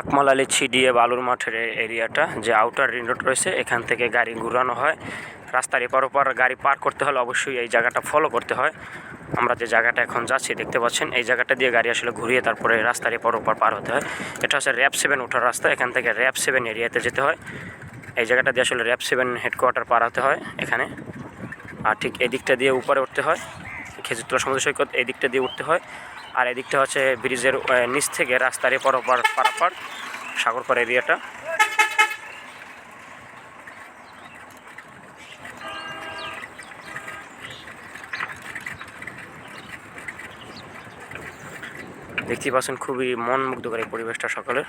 আকমাল আলী ছিডিয়ে বালুর মাঠের এরিয়াটা, যে আউটার রিং রোড রয়েছে, এখান থেকে গাড়ি ঘুরানো হয়। রাস্তার এপার ওপার গাড়ি পার করতে হলে অবশ্যই এই জায়গাটা ফলো করতে হয়। আমরা যে জায়গাটা এখন যাচ্ছি, দেখতে পাচ্ছেন, এই জায়গাটা দিয়ে গাড়ি আসলে ঘুরিয়ে তারপরে রাস্তার এপার ওপার পার হতে হয়। এটা হচ্ছে র্যাব সেভেন ওঠার রাস্তা, এখান থেকে র্যাব সেভেন এরিয়াতে যেতে হয়। এই জায়গাটা দিয়ে আসলে র্যাব সেভেন হেডকোয়ার্টার পার হতে হয় এখানে। আর ঠিক এদিকটা দিয়ে উপরে উঠতে হয়। খেজুরতলা সমুদ্র সৈকত এই দিকটা দিয়ে উঠতে হয়। আর এদিকটা হচ্ছে ব্রিজের নিচ থেকে রাস্তার এ ওপার পারাপার সাগরপাড় এরিয়াটা। দেখতেই পাচ্ছেন খুবই মন মুগ্ধকর এই পরিবেশটা সকলের।